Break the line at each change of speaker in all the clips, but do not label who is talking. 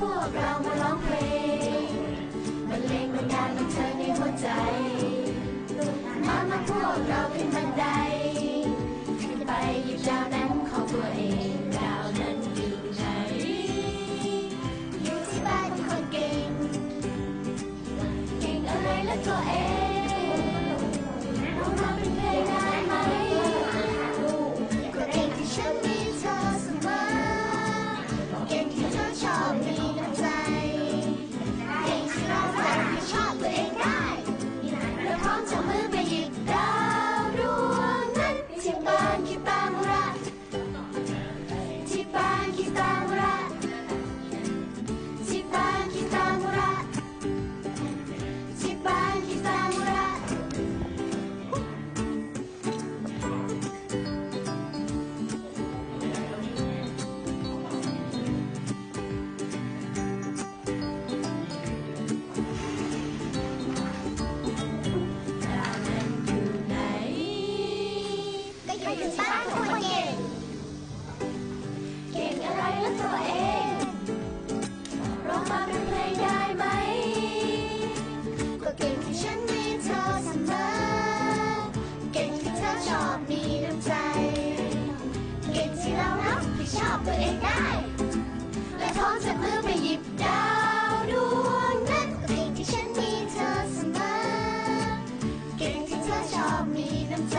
พวกเรามาร้องเพลงบรรเลงบันดาลบันเธ
อใน
หัวใจ มามาพวกเราขึ้นบันไดขึ้นไปหยิบดาวนั้น เก่
งที่เธอชอบมีน้ำใจ เก่งที่เรารักที่ชอบตัเองได้
และพร้อมจะมือไปหยิบดาวดวงนั้น
เก่งที่
ฉันมีเธอเสมอ เก่งที่เธอชอบมีน้ำใจ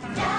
Yeah.